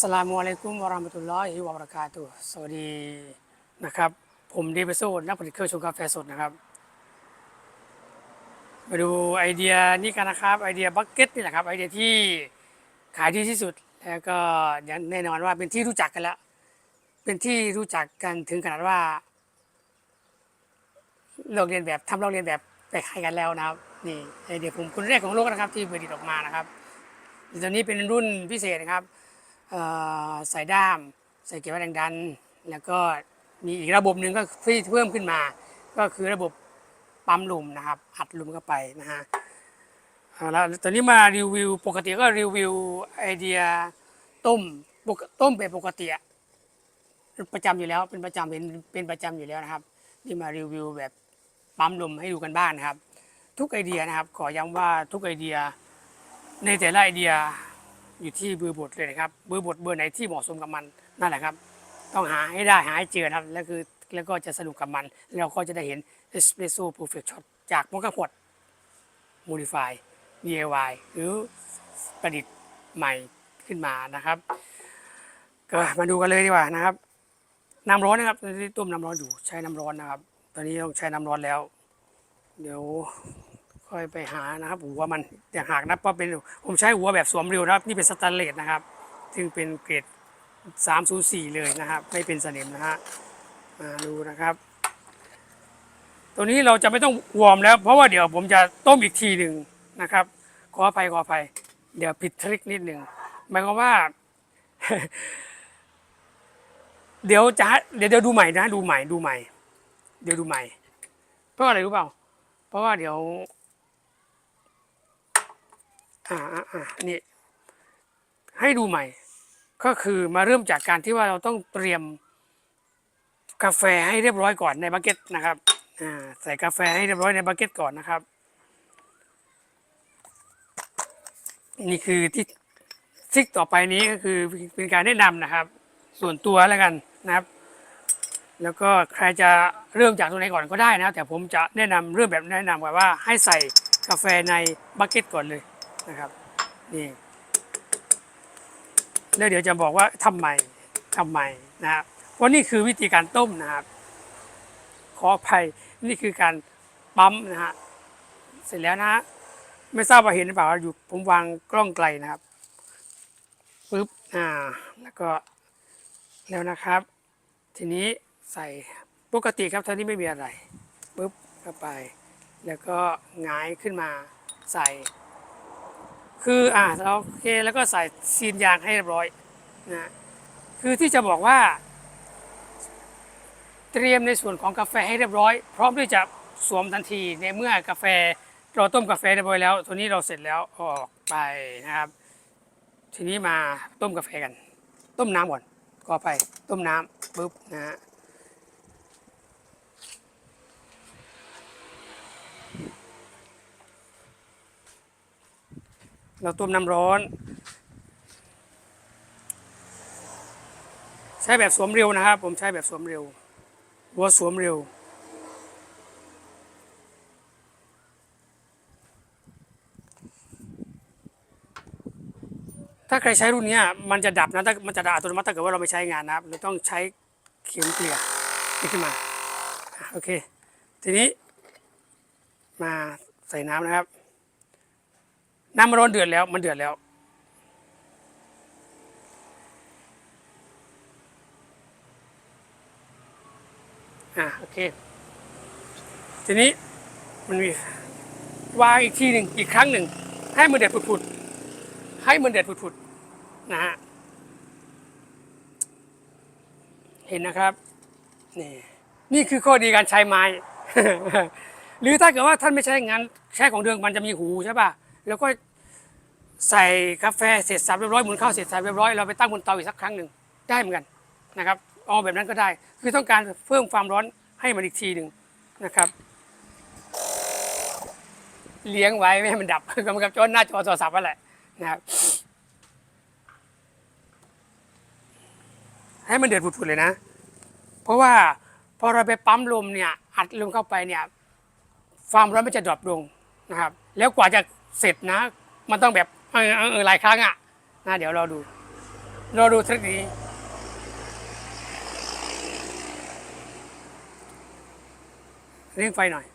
สลามุอะลัยกุมวะราะห์มะตุลลอฮิวะบะเราะกาตุฮ์สวัสดีนะครับ ผมเดวิดโซนักผลิตเครื่องชงกาแฟสดนะครับ มาดูไอเดียนี้กันนะครับไอเดียบักเก็ตนี่แหละครับไอเดียที่ขายดีที่สุดแล้วก็แน่นอนว่าเป็นที่รู้จักกันแล้วเป็นที่รู้จักกันถึงขนาดว่าลอกเรียนแบบทำลอกเรียนแบบไปขายกันแล้วนะครับนี่ไอเดียผมคนแรกของโลกนะครับที่ผลิตออกมานะครับตัวนี้เป็นรุ่นพิเศษนะครับ ใส่ด้าม ใส่เกียร์วัดแรงดัน แล้วก็มีอีกระบบหนึ่งก็ที่เพิ่มขึ้นมา ก็คือระบบปั๊มลมนะครับอัดลมเข้าไปนะฮะแล้วตอนนี้มารีวิวปกติก็รีวิวไอเดียต้มปกต้มแบบปกติประจำอยู่แล้วเป็นประจำเป็นเป็นประจำอยู่แล้วนะครับนี่มารีวิวแบบปั๊มลมให้ดูกันบ้างนะครับ ทุกไอเดียนะครับ ขอย้ำว่าทุกไอเดียในแต่ละไอเดีย อยู่ที่เบอร์บทเลยนะครับเบอร์บทเบอร์ไหนที่เหมาะสมกับมันนั่นแหละครับ ต้องหาให้ได้หาให้เจอครับแล้วคือแล้วก็จะสนุกกับมันแล้วก็จะได้เห็น Espresso Perfect Shot จากมอคค่าพอด Modify DIY หรือประดิษฐ์ใหม่ขึ้นมานะครับก็มาดูกันเลยดีกว่านะครับน้ำร้อนนะครับตอนนี้ต้มน้ำร้อนอยู่ใช้น้ำร้อนนะครับ ตอนนี้ต้องใช้น้ำร้อนแล้ว เดี๋ยว ค่อยไปหานะครับ หัวมันแต่หากนับว่าเป็นผมใช้หัวแบบสวมเร็วนะครับ นี่เป็นสแตนเลสนะครับ ซึ่งเป็นเกรด 304 เลยนะครับ ไม่เป็นสนิมนะฮะมาดูนะครับ ตัวนี้เราจะไม่ต้องวอร์มแล้ว เพราะว่าเดี๋ยวผมจะต้มอีกทีหนึ่งนะครับ ขออภัยขออภัย เดี๋ยวผิดทริคนิดหนึ่งหมายความว่า เดี๋ยวจะเดี๋ยวเดี๋ยวดูใหม่นะ ดูใหม่ดูใหม่ เดี๋ยวดูใหม่ เพราะอะไรรู้เปล่า เพราะว่าเดี๋ยว อ่าอ่าอ่านี่ให้ดูใหม่ ก็คือมาเริ่มจากการที่ว่าเราต้องเตรียมกาแฟให้เรียบร้อยก่อนในบักเก็ตนะครับอ่าใส่กาแฟให้เรียบร้อยในบักเก็ตก่อนนะครับ นี่คือที่ทริกต่อไปนี้ก็คือเป็นการแนะนำนะครับ ส่วนตัวแล้วกันนะครับ แล้วก็ใครจะเริ่มจากตรงไหนก่อนก็ได้นะแต่ผมจะแนะนำเริ่มแบบแนะนำแบบว่าให้ใส่กาแฟในบักเก็ตก่อนเลย นะครับนี่แล้วเดี๋ยวจะบอกว่าทำไมทำไมนะครับเพรานี่คือวิธีการต้มนะครับ ขออภัยนี่คือการปั๊มนะฮะเสร็จแล้วนะฮะไม่ทราบว่าเห็นหรือเปล่าอยู่ผมวางกล้องไกลนะครับปึ๊บอ่าแล้วก็แล้วนะครับ ทีนี้ใส่ปกติครับท่านี้ไม่มีอะไรปุ๊บเข้าไป แล้วก็หงายขึ้นมาใส่ คืออ่าเราโอเคแล้วก็ใส่ซีนยางให้เรียบร้อยนะคือที่จะบอกว่า เตรียมในส่วนของกาแฟให้เรียบร้อย พร้อมที่จะสวมทันทีในเมื่อกาแฟเราต้มกาแฟเรียบร้อยแล้ว ตัวนี้เราเสร็จแล้วอออกไปนะครับ ทีนี้มาต้มกาแฟกัน ต้มน้ำก่อนก็ไปต้มน้ำปุ๊บนะฮะ เราต้มน้ำร้อน ใช้แบบสวมเร็วนะครับ ผมใช้แบบสวมเร็วหัวสวมเร็ว ถ้าใครใช้รุ่นนี้มันจะดับนะถ้ามันจะดับอัตโนมัติถ้าเกิดว่าเราไม่ใช้งานนะครับเราต้องใช้เข็มเกลี่ยขึ้นมาโอเค ทีนี้มาใส่น้ำนะครับ น้ำมันร้อนเดือดแล้ว มันเดือดแล้ว อะโอเค ทีนี้มันมีวางอีกทีหนึ่งอีกครั้งหนึ่ง ให้มันเดือดผุดๆให้มันเดือดผุดๆนะฮะเห็นนะครับนี่นี่คือข้อดีการใช้ไม้ หรือถ้าเกิดว่าท่านไม่ใช้งานใช้ของเดิมมันจะมีหูใช่ป่ะแล้วก็ ใส่กาแฟเสร็จสับเรียบร้อยหมุนข้าวเสร็จสับเรียบร้อยเราไปตั้งบนเตาอีกสักครั้งหนึ่งได้เหมือนกันนะครับเอาแบบนั้นก็ได้ คือต้องการเพิ่มความร้อนให้มันอีกทีหนึ่งนะครับเลี้ยงไว้ไม่ให้มันดับก็เหมือนกับจอหน้าจอโทรศัพท์นั่นแหละนะครับให้มันเดือดผุดๆเลยนะ เพราะว่าพอเราไปปั๊มลมเนี่ยอัดลมเข้าไปเนี่ยความร้อนมันจะดรอปลงนะครับ แล้วกว่าจะเสร็จนะ มันต้องแบบเออเออเออหลายครั้งอะนะเดี๋ยวเราดูรอดูทริคนี้เร่งไฟหน่อย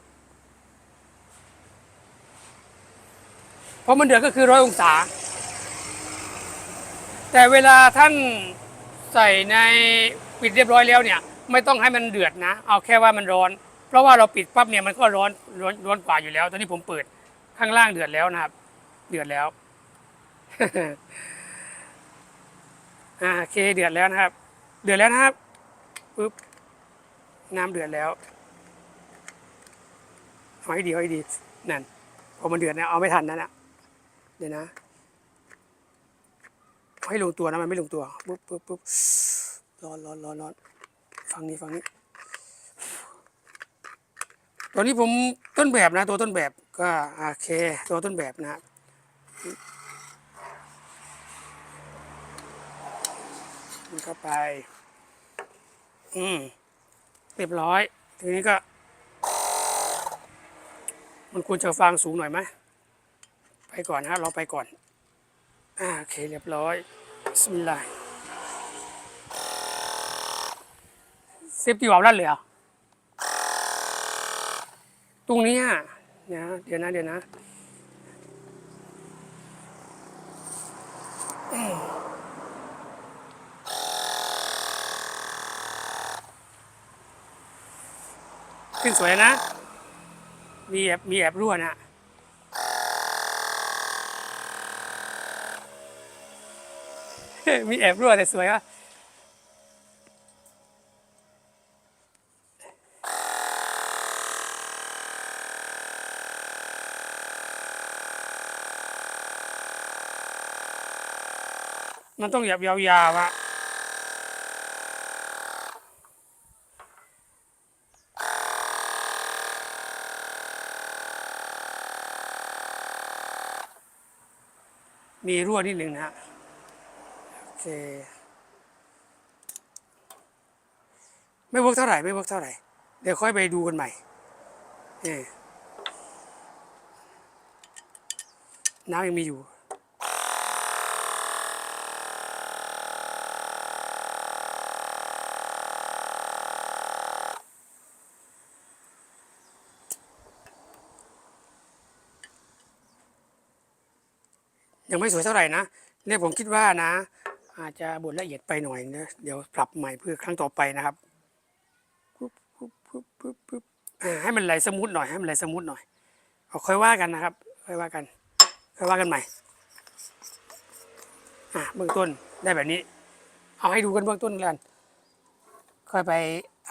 เพราะมันเดือดก็คือร้อยองศา แต่เวลาท่านใส่ในปิดเรียบร้อยแล้วเนี่ย ไม่ต้องให้มันเดือดนะ เอาแค่ว่ามันร้อน เพราะว่าเราปิดปั๊บเนี่ยมันก็ร้อนร้อนร้อนกว่าอยู่แล้ว ตอนนี้ผมเปิดข้างล่างเดือดแล้วนะครับ เดือดแล้วอ่าโอเคเดือดแล้วนะครับ เดือดแล้วนะครับปึ๊บน้ำเดือดแล้วเอาให้ดีเอาให้ดีนั่นพอมันเดือดเนี่ยเอาไม่ทันนั่นนะเดี๋ยวนะให้ลงตัวนะมันไม่ลงตัวปุ๊บปุ๊บปุ๊บร้อนร้อนร้อนร้อนฟังนี้ฟังนี้ตอนนี้ผมต้นแบบนะ ตัวต้นแบบก็โอเค ตัวต้นแบบนะครับ มันเข้าไป อืมเรียบร้อย ทีนี้ก็ มันควรจะฟางสูงหน่อยไหมไปก่อนนะเราไปก่อน อ่า โอเค เรียบร้อยสมิลลาห์เซฟตี้วาล์วลั่นเลยเหรอตรงนี้อะเดี๋ยวนะ เดี๋ยวนะ เดี๋ยวนะ ขึ้นสวยนะ มีแอบมีแอบรั่วนะมีแอบรั่วแต่สวยว่ะมันต้องแบบยาวๆอะ มีรั่วนิดหนึ่งนะฮะโอเคไม่เวิร์กเท่าไหร่ไม่เวิร์กเท่าไหร่ เดี๋ยวค่อยไปดูกันใหม่นี่น้ำยังมีอยู่ ยังไม่สวยเท่าไหร่นะเนี่ยผมคิดว่านะ อาจจะบดละเอียดไปหน่อยนะเดี๋ยวปรับใหม่เพื่อครั้งต่อไปนะครับปุ๊บปุ๊บปุ๊บปุ๊บปุ๊บให้มันไหลสมูทหน่อยให้มันไหลสมูทหน่อยเอาค่อยว่ากันนะครับ ค่อยว่ากันค่อยว่ากันใหม่อะเบื้องต้นได้แบบนี้ เอาให้ดูกันเบื้องต้นกันค่อยไป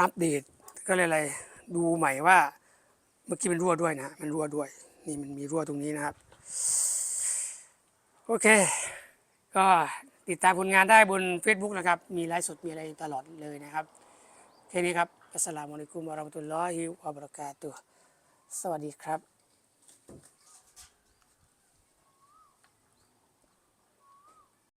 อัปเดตก็เลยอะไรดูใหม่ว่า เมื่อกี้มันรั่วด้วยนะมันรั่วด้วย นี่มันมีรั่วตรงนี้นะครับ โอเค ก็ติดตามผลงานได้บน Facebook นะครับ มีไลฟ์สดมีอะไรตลอดเลยนะครับ แค่นี้ครับ อัสสลามุอะลัยกุมวะเราะมะตุลลอฮิวะบะเราะกาตุฮ์สวัสดีครับ